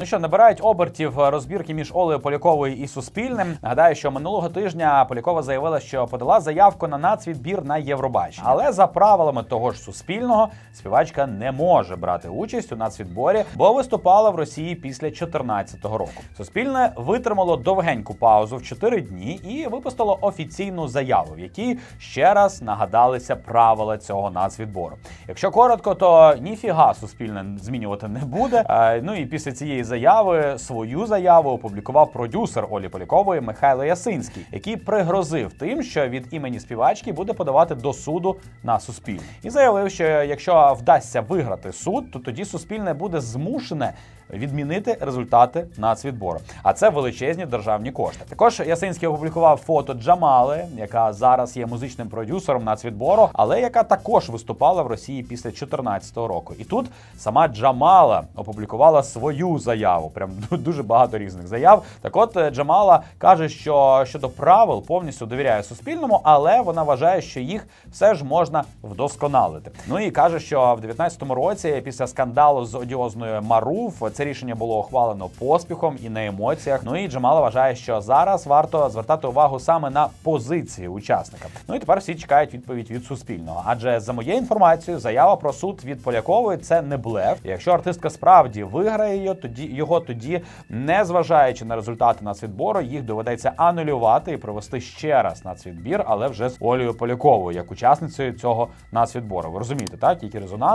Ну що, набирають обертів розбірки між Олею Поляковою і Суспільним. Нагадаю, що минулого тижня Полякова заявила, що подала заявку на нацвідбір на Євробачення. Але за правилами того ж Суспільного співачка не може брати участь у нацвідборі, бо виступала в Росії після 2014 року. Суспільне витримало довгеньку паузу в 4 дні і випустило офіційну заяву, в якій ще раз нагадалися правила цього нацвідбору. Якщо коротко, то ніфіга суспільне змінювати не буде. Е, Ну і після цієї заяви свою заяву опублікував продюсер Олі Полякової Михайло Ясинський, який пригрозив тим, що від імені співачки буде подавати до суду на суспільне, і заявив, що якщо вдасться виграти суд, то тоді суспільне буде змушене відмінити результати нацвідбору. А це величезні державні кошти. Також Ясинський опублікував фото Джамали, яка зараз є музичним продюсером нацвідбору, але яка також виступала в Росії після 2014 року. І тут сама Джамала опублікувала свою заяву. Прям дуже багато різних заяв. Так от е, Джамала каже, що щодо правил повністю довіряє суспільному, але вона вважає, що їх все ж можна вдосконалити. Ну і каже, що в 2019 році, після скандалу з одіозною Маруф, це рішення було ухвалено поспіхом і на емоціях. Ну і Джамала вважає, що зараз варто звертати увагу саме на позиції учасника. Ну і тепер всі чекають відповідь від суспільного. Адже за моєю інформацією, заява про суд від Полякової це не блеф. Якщо артистка справді виграє його, тоді його тоді, не зважаючи на результати нацвідбору, їх доведеться анулювати і провести ще раз нацвідбір, але вже з Олею Поляковою, як учасницею цього нацвідбору. Ви розумієте, так? Який резонанс.